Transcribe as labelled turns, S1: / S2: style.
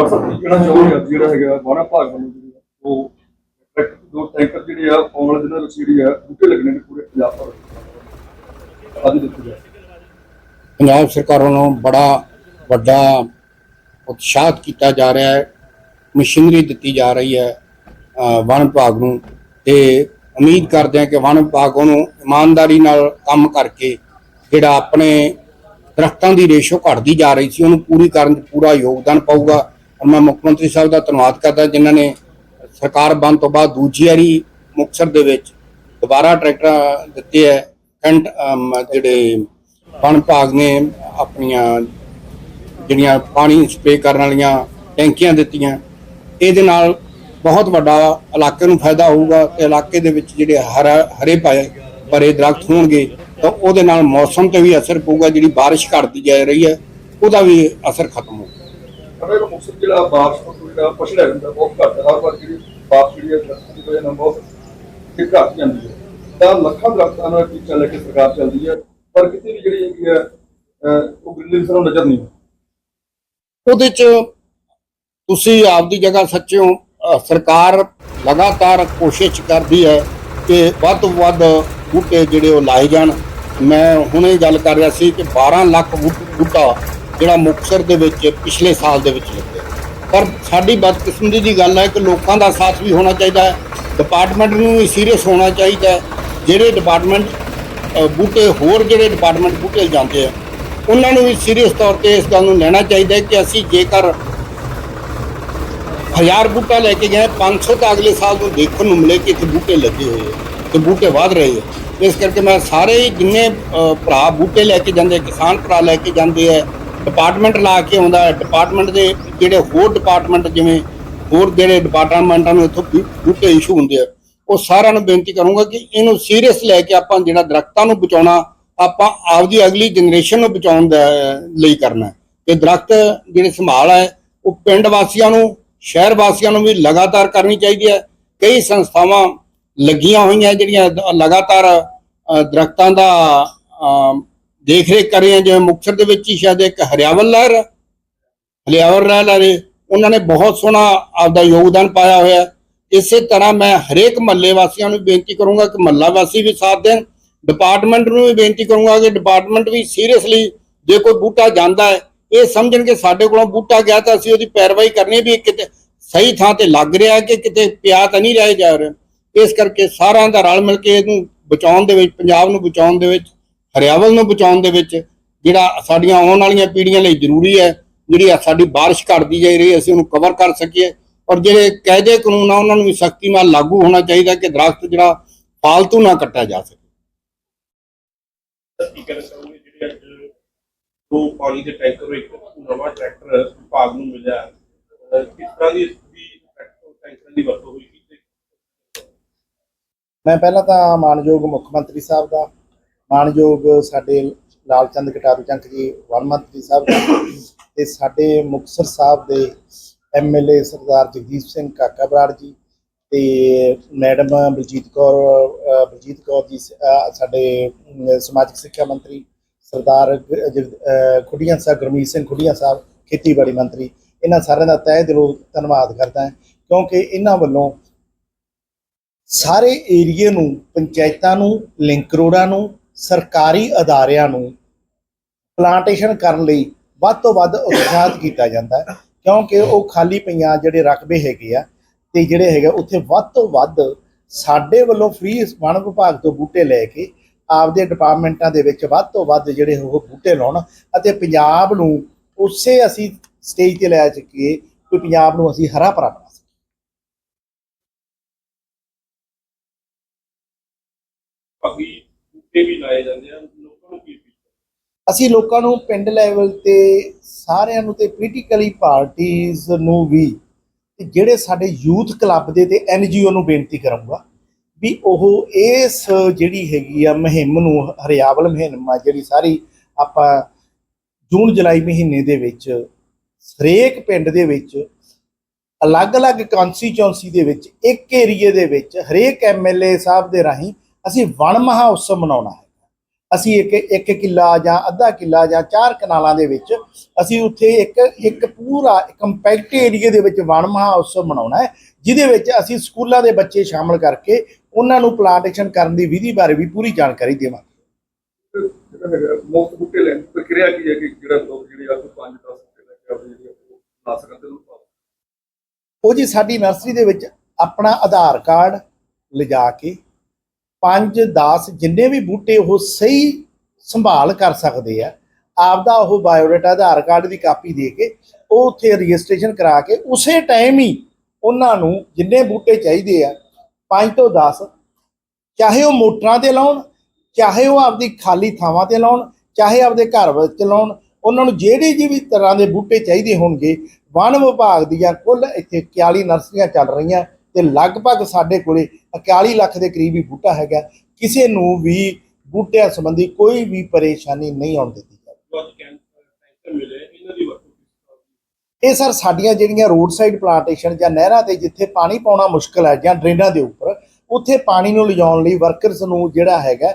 S1: Doctor ਸਾਹਿਬ ਕੀ ਕਹਿਣਾ ਜਿਹੜਾ ਹੈਗਾ ਵਾਣਾ ਭਾਗ ਵੱਲੋਂ ਜਿਹੜੀ ਉਹ ਦੋ ਟੈਂਕਰ ਜਿਹੜੇ ਆ, ਆਉਣ ਵਾਲੇ ਦਿਨਾਂ ਵਿੱਚ ਜਿਹੜੀ ਆ, ਬੂਟੇ ਲੱਗਣੇ ਨੇ ਪੂਰੇ ਪੰਜਾਬ ਭਰ ਅੱਜ ਦਿੱਤੇ ਜਾ
S2: ਪੰਜਾਬ ਸਰਕਾਰ ਵੱਲੋਂ ਬੜਾ ਵੱਡਾ ਉਤਸ਼ਾਹਤ ਕੀਤਾ ਜਾ ਰਿਹਾ ਹੈ। ਮਸ਼ੀਨਰੀ ਦਿੱਤੀ ਜਾ ਰਹੀ ਹੈ ਵਣ ਵਿਭਾਗ ਨੂੰ। ਤੇ ਉਮੀਦ ਕਰਦੇ ਹਾਂ ਕਿ ਵਣ ਵਿਭਾਗ ਉਹਨੂੰ ਇਮਾਨਦਾਰੀ ਨਾਲ ਕੰਮ ਕਰਕੇ ਜਿਹੜਾ ਆਪਣੇ ਦਰਖਤਾਂ ਦੀ ਰੇਸ਼ੋ ਘਟਦੀ ਜਾ ਰਹੀ ਸੀ, ਉਹਨੂੰ ਪੂਰੀ ਕਰਨ 'ਚ ਪੂਰਾ ਯੋਗਦਾਨ ਪਾਊਗਾ। ਮੈਂ ਮੁੱਖ ਮੰਤਰੀ ਸਾਹਿਬ ਦਾ ਧੰਨਵਾਦ ਕਰਦਾ ਜਿਨ੍ਹਾਂ ਨੇ ਸਰਕਾਰ ਬਣ ਤੋਂ ਬਾਅਦ ਦੂਜੀ ਵਾਰੀ ਮੁਕਤਸਰ ਦੇ ਵਿੱਚ ਦੁਬਾਰਾ ਟਰੈਕਟਰ ਦਿੱਤੇ ਹੈ, ਕੰਟ ਜਿਹੜੇ ਵਣ ਵਿਭਾਗ ਨੇ ਆਪਣੀਆਂ ਜਿਹੜੀਆਂ ਪਾਣੀ ਸਪਰੇ ਕਰਨ ਵਾਲੀਆਂ ਟੈਂਕੀਆਂ ਦਿੱਤੀਆਂ, ਇਹਦੇ ਨਾਲ ਬਹੁਤ ਵੱਡਾ ਇਲਾਕੇ ਨੂੰ ਫਾਇਦਾ ਹੋਊਗਾ ਤੇ ਇਲਾਕੇ ਦੇ ਵਿੱਚ ਜਿਹੜੇ ਹਰਾ, ਹਰੇ ਪਾਏ ਭਰੇ ਦਰਖਤ ਹੋਣਗੇ ਤਾਂ ਉਹਦੇ ਨਾਲ ਮੌਸਮ ਤੇ ਵੀ ਅਸਰ ਪਊਗਾ, ਜਿਹੜੀ ਬਾਰਿਸ਼ ਘਟਦੀ ਜਾ ਰਹੀ ਹੈ, ਉਹਦਾ ਵੀ ਅਸਰ ਖਤਮ ਹੋਊਗਾ।
S1: ਪਰ ਇਹ ਮੌਸਮ ਜਿਹੜਾ ਬਾਰਿਸ਼ ਤੋਂ ਜਿਹੜਾ ਪਛੜਿਆ ਜਾਂਦਾ ਬਹੁਤ ਘੱਟ ਹੈ। ਹਰ ਵਾਰ ਜਿਹੜੀ ਬਾਰਿਸ਼ ਜਿਹੜੀ ਹੈ ਦਰਖਤਾਂ ਦੀ ਵਜ੍ਹਾ ਨਾਲ ਬਹੁਤ ਕਿ ਘੱਟ ਜਾਂਦੀ ਹੈ। ਤਾਂ ਲੱਖਾਂ ਦਰਖਤਾਂ ਨਾਲ ਟੀਚਾ ਲੈ ਕੇ ਸਰਕਾਰ ਚੱਲਦੀ ਹੈ ਪਰ ਕਿਤੇ ਵੀ ਜਿਹੜੀ ਹੈਗੀ ਹੈ ਅਹ, ਉਹ ਗ੍ਰੀਨਰੀ ਸਾਨੂੰ ਨਜ਼ਰ ਨਹੀਂ ਆਉਂਦੀ।
S2: ਉਹਦੇ ਚ ਤੁਸੀਂ ਆਪਦੀ ਜਗ੍ਹਾ ਸੱਚੇ ਹੋ। ਅ, ਸਰਕਾਰ ਲਗਾਤਾਰ ਕੋਸ਼ਿਸ਼ ਕਰਦੀ ਹੈ ਕਿ ਵੱਧ ਤੋਂ ਵੱਧ ਬੂਟੇ ਜਿਹੜੇ ਉਹ ਲਾਏ ਜਾਣ। ਮੈਂ ਹੁਣੇ ਗੱਲ ਕਰ ਰਿਹਾ ਸੀ ਕਿ 12 ਲੱਖ ਬੂ- ਬੂਟਾ ਜਿਹੜਾ ਮੁਕਤਸਰ ਦੇ ਵਿੱਚ ਪਿਛਲੇ ਸਾਲ ਦੇ ਵਿੱਚ ਲੱਗਿਆ। ਪਰ ਸਾਡੀ ਬਦਕਿਸਮਤੀ ਦੀ ਗੱਲ ਹੈ ਕਿ ਲੋਕਾਂ ਦਾ ਸਾਥ ਵੀ ਹੋਣਾ ਚਾਹੀਦਾ ਹੈ ਡਿਪਾਰਟਮੈਂਟ ਨੂੰ ਵੀ ਸੀਰੀਅਸ ਹੋਣਾ ਚਾਹੀਦਾ ਹੈ। ਜਿਹੜੇ ਡਿਪਾਰਟਮੈਂਟ ਬੂਟੇ, ਹੋਰ ਜਿਹੜੇ ਡਿਪਾਰਟਮੈਂਟ ਬੂਟੇ ਜਾਂਦੇ ਆ, ਉਹਨਾਂ ਨੂੰ ਵੀ ਸੀਰੀਅਸ ਤੌਰ ਤੇ ਇਸ ਗੱਲ ਨੂੰ ਲੈਣਾ ਚਾਹੀਦਾ ਹੈ ਕਿ ਅਸੀਂ ਜੇਕਰ ਹਜ਼ਾਰ ਬੂਟਾ ਲੈ ਕੇ ਗਏ 500 ਤਾਂ ਅਗਲੇ ਸਾਲ ਨੂੰ ਦੇਖਣ ਨੂੰ ਮਿਲੇ ਕਿ ਇੱਥੇ ਬੂਟੇ ਲੱਗੇ ਹੋਏ ਆ ਤੇ ਬੂਟੇ ਵਧ ਰਹੇ ਆ। ਇਸ ਕਰਕੇ ਮੈਂ ਸਾਰੇ ਹੀ ਜਿੰਨੇ ਭਰਾ ਬੂਟੇ ਲੈ ਕੇ ਜਾਂਦੇ ਕਿਸਾਨ ਭਰਾ ਲੈ ਕੇ ਜਾਂਦੇ ਆ ਡਿਪਾਰਟਮੈਂਟ ਲਾ ਕੇ ਆਉਂਦਾ ਹੈ ਡਿਪਾਰਟਮੈਂਟ ਦੇ ਜਿਹੜੇ ਹੋਰ ਡਿਪਾਰਟਮੈਂਟ ਜਿਵੇਂ ਹੋਰ ਜਿਹੜੇ ਡਿਪਾਰਟਮੈਂਟਾਂ ਨੂੰ ਇੱਥੋਂ ਬੂਟੇ ਇਸ਼ੂ ਹੁੰਦੇ ਆ ਉਹ ਸਾਰਿਆਂ ਨੂੰ ਬੇਨਤੀ ਕਰੂੰਗਾ ਕਿ ਇਹਨੂੰ ਸੀਰੀਅਸ ਲੈ ਕੇ ਆਪਾਂ ਜਿਹੜਾ ਦਰਖਤਾਂ ਨੂੰ ਬਚਾਉਣਾ ਆਪਾਂ ਆਪਦੀ ਅਗਲੀ ਜਨਰੇਸ਼ਨ ਨੂੰ ਬਚਾਉਣ ਦਾ ਲਈ ਕਰਨਾ ਹੈ। ਤੇ ਦਰਖਤ ਜਿਹੜੇ ਸੰਭਾਲ ਹੈ ਉਹ ਪਿੰਡ ਵਾਸੀਆਂ ਨੂੰ ਸ਼ਹਿਰ ਵਾਸੀਆਂ ਨੂੰ ਵੀ ਲਗਾਤਾਰ ਕਰਨੀ ਚਾਹੀਦੀ ਹੈ। ਕਈ ਸੰਸਥਾਵਾਂ ਲੱਗੀਆਂ ਹੋਈਆਂ ਜਿਹੜੀਆਂ ਲਗਾਤਾਰ ਅ, ਦਰਖਤਾਂ ਦਾ ਦੇਖ ਰੇਖ ਕਰ ਰਹੇ ਹਾਂ, ਜਿਵੇਂ ਮੁਕਤਸਰ ਦੇ ਵਿੱਚ ਹੀ ਸ਼ਾਇਦ ਇੱਕ ਹਰਿਆਵਲ ਲਹਿਰ ਹੈ। ਹਰਿਆਵਲ ਲਹਿਰ ਵਾਲੇ ਉਹਨਾਂ ਨੇ ਬਹੁਤ ਸੋਹਣਾ ਆਪਦਾ ਯੋਗਦਾਨ ਪਾਇਆ ਹੋਇਆ ਇਸੇ ਤਰ੍ਹਾਂ ਮੈਂ ਹਰੇਕ ਮਹੱਲੇ ਵਾਸੀਆਂ ਨੂੰ ਬੇਨਤੀ ਕਰੂੰਗਾ ਕਿ ਮਹੱਲਾ ਵਾਸੀ ਵੀ ਸਾਥ ਦੇਣ ਡਿਪਾਰਟਮੈਂਟ ਨੂੰ ਵੀ ਬੇਨਤੀ ਕਰੂੰਗਾ ਕਿ ਡਿਪਾਰਟਮੈਂਟ ਵੀ ਸੀਰੀਅਸਲੀ ਜੇ ਕੋਈ ਬੂਟਾ ਜਾਂਦਾ ਹੈ, ਇਹ ਸਮਝਣ ਕਿ ਸਾਡੇ ਕੋਲੋਂ ਬੂਟਾ ਗਿਆ ਤਾਂ ਅਸੀਂ ਉਹਦੀ ਪੈਰਵਾਈ ਕਰਨੀ ਵੀ ਕਿਤੇ ਸਹੀ ਥਾਂ ਤੇ ਲੱਗ ਰਿਹਾ ਕਿ ਕਿਤੇ ਪਿਆ ਤਾਂ ਨਹੀਂ ਰਹਿ ਜਾ ਰਿਹਾ ਇਸ ਕਰਕੇ ਸਾਰਿਆਂ ਦਾ ਰਲ ਮਿਲ ਕੇ ਇਹਨੂੰ ਬਚਾਉਣ ਦੇ ਵਿੱਚ, ਪੰਜਾਬ ਨੂੰ ਬਚਾਉਣ ਦੇ ਵਿੱਚ ਹਰਿਆਵਲ ਨੂੰ ਬਚਾਉਣ ਦੇ ਵਿੱਚ ਜਿਹੜਾ ਸਾਡੀਆਂ ਆਉਣ ਵਾਲੀਆਂ ਪੀੜ੍ਹੀਆਂ ਲਈ ਜ਼ਰੂਰੀ ਹੈ ਜਿਹੜੀ ਸਾਡੀ ਬਾਰਿਸ਼ ਘਟਦੀ ਜਾ ਰਹੀ ਹੈ ਅਸੀਂ ਉਹਨੂੰ ਕਵਰ ਕਰ ਸਕੀਏ। ਔਰ ਜਿਹੜੇ ਕਾਇਦੇ ਕਾਨੂੰਨ ਆ ਉਹਨਾਂ ਨੂੰ ਵੀ ਸਖਤੀ ਨਾਲ ਲਾਗੂ ਹੋਣਾ ਚਾਹੀਦਾ ਕਿ ਦਰਖਤ ਜਿਹੜਾ ਫਾਲਤੂ ਨਾ ਕੱਟਿਆ ਜਾ ਸਕੇ।
S3: ਕੀ ਕਹਿਣਾ ਚਾਹੁੰਦੇ ਜਿਹੜੇ ਅੱਜ ਦੋ ਪਾਣੀ ਦੇ ਟੈਂਕਰ ਇੱਕ ਨਵਾਂ ਟਰੈਕਟਰ ਵਿਭਾਗ ਨੂੰ ਮਿਲਿਆ। ਅਹ ਕਿਸ ਤਰ੍ਹਾਂ ਦੀ ਇਸਦੀ ਟਰੈਕਟਰ ਟੈਂਕਰ ਦੀ ਵਰਤੋਂ ਹੋਈ? ਤੇ
S4: ਮੈਂ ਪਹਿਲਾਂ ਤਾਂ ਮਾਨਯੋਗ ਮੁੱਖ ਮੰਤਰੀ ਸਾਹਿਬ ਦਾ ਮਾਨਯੋਗ ਸਾਡੇ ਲਾਲਚੰਦ ਕਟਾਰੂ ਚੰਕ ਜੀ ਵਨ ਮੰਤਰੀ ਸਾਹਿਬ ਦਾ ਤੇ ਸਾਡੇ ਮੁਕਤਸਰ ਸਾਹਿਬ ਦੇ ਐਮਐਲਏ ਸਰਦਾਰ ਜਗਦੀਪ ਸਿੰਘ ਕਾਕਾ ਬਰਾੜ ਜੀ ਤੇ ਮੈਡਮ ਬਲਜੀਤ ਕੌਰ ਬਲਜੀਤ ਕੌਰ ਜੀ ਸਾਡੇ ਸਮਾਜਿਕ ਸਿੱਖਿਆ ਮੰਤਰੀ ਸਰਦਾਰ ਖੁੱਡੀਆਂ ਸਾਹਿਬ ਗੁਰਮੀਤ ਸਿੰਘ ਖੁੱਡੀਆਂ ਸਾਹਿਬ, ਖੇਤੀਬਾੜੀ ਮੰਤਰੀ। ਇਹਨਾਂ ਸਾਰਿਆਂ ਦਾ ਤਹਿ ਦਿਲੋਂ ਧੰਨਵਾਦ ਕਰਦਾ ਹਾਂ ਕਿਉਂਕਿ ਇਹਨਾਂ ਵੱਲੋਂ ਸਾਰੇ ਏਰੀਏ ਨੂੰ, ਪੰਚਾਇਤਾਂ ਨੂੰ, ਲਿੰਕ ਰੋਡਾਂ ਨੂੰ ਸਰਕਾਰੀ ਅਦਾਰਿਆਂ ਨੂੰ ਪਲਾਂਟੇਸ਼ਨ ਕਰਨ ਲਈ ਵੱਧ ਤੋਂ ਵੱਧ ਉਤਸ਼ਾਹਿਤ ਕੀਤਾ ਜਾਂਦਾ ਹੈ, ਕਿਉਂਕਿ ਉਹ ਖਾਲੀ ਪਈਆਂ ਜਿਹੜੇ ਰਕਬੇ ਹੈਗੇ ਆ ਤੇ ਜਿਹੜੇ ਹੈਗੇ ਉੱਥੇ ਵੱਧ ਤੋਂ ਵੱਧ ਸਾਡੇ ਵੱਲੋਂ ਫ੍ਰੀ ਵਣ ਵਿਭਾਗ ਤੋਂ ਬੂਟੇ ਲੈ ਕੇ ਆਪਦੇ ਡਿਪਾਰਟਮੈਂਟਾਂ ਦੇ ਵਿੱਚ ਵੱਧ ਤੋਂ ਵੱਧ ਜਿਹੜੇ ਉਹ ਬੂਟੇ ਲਾਉਣ ਅਤੇ ਪੰਜਾਬ ਨੂੰ ਉਸੇ ਅਸੀਂ ਸਟੇਜ ਤੇ ਲੈ ਚੁੱਕੀਏ ਕਿ ਪੰਜਾਬ ਨੂੰ ਅਸੀਂ ਹਰਾ ਭਰਾ ਬਣਾ ਸਕੀਏ
S3: ਬਾਕੀ ਬੂਟੇ ਵੀ ਲਾਏ ਜਾਂਦੇ ਆ, ਲੋਕਾਂ ਨੂੰ ਕੀ ਅਪੀਲ
S4: ਅਸੀਂ ਲੋਕਾਂ ਨੂੰ ਪਿੰਡ ਲੈਵਲ ਤੇ ਸਾਰਿਆਂ ਨੂੰ ਤੇ ਪੋਲੀਟੀਕਲੀ ਪਾਰਟੀਆਂ ਨੂੰ ਵੀ ਤੇ ਜਿਹੜੇ ਸਾਡੇ ਯੂਥ ਕਲੱਬ ਦੇ ਤੇ ਐਨਜੀਓ ਨੂੰ ਬੇਨਤੀ ਕਰਾਂਗਾ ਵੀ ਉਹ ਇਸ ਜਿਹੜੀ ਹੈਗੀ ਆ ਮੁਹਿੰਮ ਨੂੰ, ਹਰਿਆਵਲ ਮੁਹਿੰਮ ਆ ਜਿਹੜੀ ਸਾਰੀ ਆਪਾਂ ਜੂਨ ਜੁਲਾਈ ਮਹੀਨੇ ਦੇ ਵਿੱਚ, ਹਰੇਕ ਪਿੰਡ ਦੇ ਵਿੱਚ, ਅਲੱਗ-ਅਲੱਗ ਕਨਸਟੀਚੁਐਂਸੀ ਦੇ ਵਿੱਚ, ਇੱਕ ਏਰੀਏ ਦੇ ਵਿੱਚ, ਹਰੇਕ ਐਮਐਲਏ ਸਾਹਿਬ ਦੇ ਰਾਹੀਂ ਅਸੀਂ ਵਣ ਮਹਾਉਤਸਵ ਮਨਾਉਣਾ ਹੈ। ਅਸੀਂ ਇੱਕ ਇੱਕ ਕਿੱਲਾ ਜਾਂ ਅੱਧਾ ਕਿੱਲਾ ਜਾਂ ਚਾਰ ਕਨਾਲਾਂ ਦੇ ਵਿੱਚ ਅਸੀਂ ਉੱਥੇ ਇੱਕ ਇੱਕ ਪੂਰਾ ਕੰਪੈਕਟ ਏਰੀਆ ਦੇ ਵਿੱਚ ਵਣ ਮਹਾਉਤਸਵ ਮਨਾਉਣਾ ਹੈ ਜਿਹਦੇ ਵਿੱਚ ਅਸੀਂ ਸਕੂਲਾਂ ਦੇ ਬੱਚੇ ਸ਼ਾਮਲ ਕਰਕੇ ਉਹਨਾਂ ਨੂੰ ਪਲਾਂਟੇਸ਼ਨ ਕਰਨ ਦੀ ਵਿਧੀ ਬਾਰੇ ਵੀ ਪੂਰੀ ਜਾਣਕਾਰੀ ਦੇਵਾਂਗੇ।
S1: ਜਿਹੜਾ ਹੈਗਾ ਮੁਫਤ ਬੂਟੇ ਲੈਣ ਦੀ ਪ੍ਰਕਿਰਿਆ ਕੀ ਹੈ ਕਿ ਜਿਹੜਾ ਲੋਕ ਜਿਹੜੇ ਆ ਕੋਈ 5 10 ਬੂਟੇ ਲੈ ਕੇ ਆਪਣੀ ਜਿਹੜੀ ਆ ਉਹ ਲਾ ਸਕਣ ਤੇ ਉਹਨੂੰ ਪਾ
S4: ਉਹ ਜੀ ਸਾਡੀ ਨਰਸਰੀ ਦੇ ਵਿੱਚ ਆਪਣਾ ਆਧਾਰ ਕਾਰਡ ਲਿਜਾ ਕੇ 5 10 ਜਿੰਨੇ ਵੀ ਬੂਟੇ ਉਹ ਸਹੀ ਸੰਭਾਲ ਕਰ ਸਕਦੇ ਆ, ਆਪਦਾ ਉਹ ਬਾਇਓਡਾਟਾ ਆਧਾਰ ਕਾਰਡ ਦੀ ਕਾਪੀ ਦੇ ਕੇ, ਉਹ ਉੱਥੇ ਰਜਿਸਟ੍ਰੇਸ਼ਨ ਕਰਾ ਕੇ, ਉਸੇ ਟਾਈਮ ਹੀ ਉਹਨਾਂ ਨੂੰ ਜਿੰਨੇ ਬੂਟੇ ਚਾਹੀਦੇ ਆ 5 ਤੋਂ 10 ਚਾਹੇ ਉਹ ਮੋਟਰਾਂ ਤੇ ਲਾਉਣ, ਚਾਹੇ ਉਹ ਆਪਦੀ ਖਾਲੀ ਥਾਵਾਂ ਤੇ ਲਾਉਣ, ਚਾਹੇ ਆਪਦੇ ਘਰ ਵਿੱਚ ਲਾਉਣ, ਉਹਨਾਂ ਨੂੰ ਜਿਹੜੇ ਜਿਹੇ ਤਰ੍ਹਾਂ ਦੇ ਬੂਟੇ ਚਾਹੀਦੇ ਹੋਣਗੇ, ਵਣ ਵਿਭਾਗ ਦੀਆਂ ਕੁੱਲ ਇੱਥੇ 41 ਨਰਸਰੀਆਂ ਚੱਲ ਰਹੀਆਂ ਤੇ ਲਗਭਗ ਸਾਡੇ ਕੋਲੇ 41 ਲੱਖ ਦੇ ਕਰੀਬ ਹੀ ਬੂਟਾ ਹੈਗਾ। ਕਿਸੇ ਨੂੰ ਵੀ ਬੂਟਿਆਂ ਸੰਬੰਧੀ ਕੋਈ ਵੀ ਪਰੇਸ਼ਾਨੀ ਨਹੀਂ ਆਉਣ ਦਿੱਤੀ ਇਹ ਸਰ ਸਾਡੀਆਂ ਜਿਹੜੀਆਂ ਰੋਡ ਸਾਈਡ ਪਲਾਂਟੇਸ਼ਨ ਜਾਂ ਨਹਿਰਾਂ ਤੇ ਜਿੱਥੇ ਪਾਣੀ ਪਾਉਣਾ ਮੁਸ਼ਕਲ ਹੈ ਜਾਂ ਡਰੇਨਾਂ ਦੇ ਉੱਪਰ ਉੱਥੇ ਪਾਣੀ ਨੂੰ ਲਿਜਾਉਣ ਲਈ ਵਰਕਰਸ ਨੂੰ ਜਿਹੜਾ ਹੈਗਾ